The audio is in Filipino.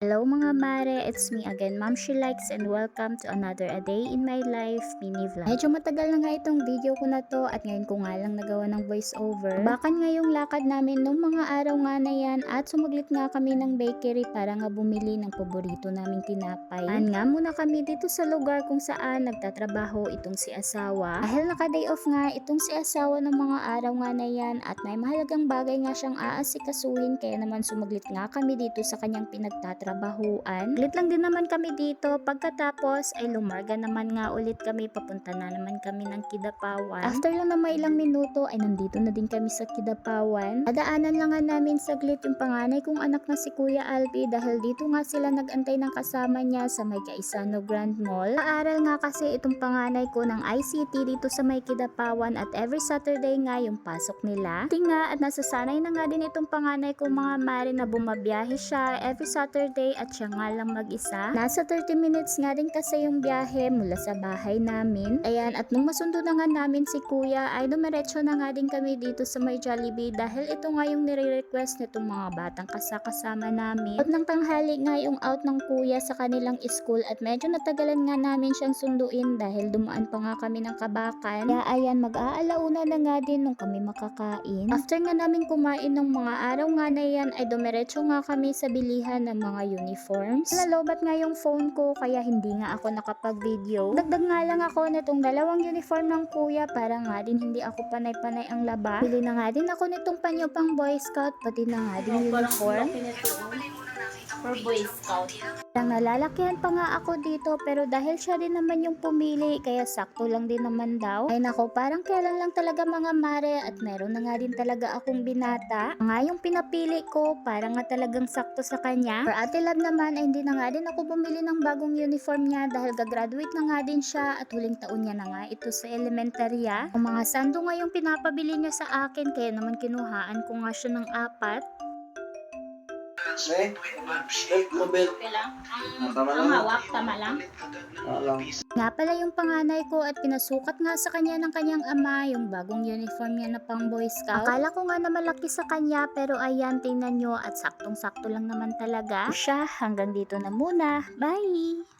Hello mga mare, it's me again, Ma'am She Likes and welcome to another A Day in My Life mini vlog. Medyo matagal na nga itong video ko na to at ngayon ko nga lang nagawa ng voice over. Bakan nga yung lakad namin nung mga araw nga na yan at sumaglit nga kami ng bakery para nga bumili ng paborito naming tinapay. An nga muna kami dito sa lugar kung saan nagtatrabaho itong si asawa. Dahil naka-day off nga itong si asawa ng mga araw nga na yan at may mahalagang bagay nga siyang aasikasuhin kaya naman sumaglit nga kami dito sa kanyang pinagtatrabahuan. Glit lang din naman kami dito. Pagkatapos ay lumarga naman nga ulit kami. Papunta na naman kami ng Kidapawan. After lang na may ilang minuto ay nandito na din kami sa Kidapawan. Adaanan lang nga namin saglit yung panganay kong anak na si Kuya Albi dahil dito nga sila nagantay ng kasama niya sa may Kaisano Grand Mall. Paaral nga kasi itong panganay ko ng ICT dito sa may Kidapawan at every Saturday nga yung pasok nila. Tinga at nasasanay na nga din itong panganay ko mga mare na bumabiyahe siya every Saturday at siya nga lang mag-isa. Nasa 30 minutes nga din kasi yung biyahe mula sa bahay namin. Ayan, at nung masundo na nga namin si kuya ay dumiretso na nga din kami dito sa may Jollibee dahil ito nga yung nire-request nitong mga batang kasakasama namin. At ng tanghali nga yung out ng kuya sa kanilang school at medyo natagalan nga namin siyang sunduin dahil dumaan pa nga kami ng kabakan. Kaya ayan, mag-aalauna na nga din nung kami makakain. After nga namin kumain ng mga araw nga na yan ay dumiretso nga kami sa bilihan ng mga uniforms. Nalobat nga yung phone ko kaya hindi nga ako nakapag-video. Dagdag nga lang ako nitong dalawang uniform ng kuya para nga din hindi ako panay-panay ang laba. Bili na nga din ako nitong panyo pang boy scout pati na nga din uniform. For Boy Scout. Lang nalalakihan pa nga ako dito pero dahil siya din naman yung pumili kaya sakto lang din naman daw. Ay nako parang kailan lang talaga mga mare at meron na nga din talaga akong binata. Nga yung pinapili ko parang nga talagang sakto sa kanya. For Ate Lab naman ay hindi na nga din ako bumili ng bagong uniform niya dahil gagraduate na nga din siya at huling taon niya na nga ito sa elementarya. Ang mga sando nga yung pinapabili niya sa akin kaya naman kinuhaan ko nga siya ng apat. Eh, mo belt. Okay lang. Ang, Ah, tama ang lang. hawak, tama lang. Lang. Nga pala yung panganay ko at pinasukat nga sa kanya ng kanyang ama yung bagong uniform niya na pang Boy Scout. Akala ko nga na malaki sa kanya pero ayan tingnan nyo at saktong-sakto lang naman talaga. Siya hanggang dito na muna. Bye!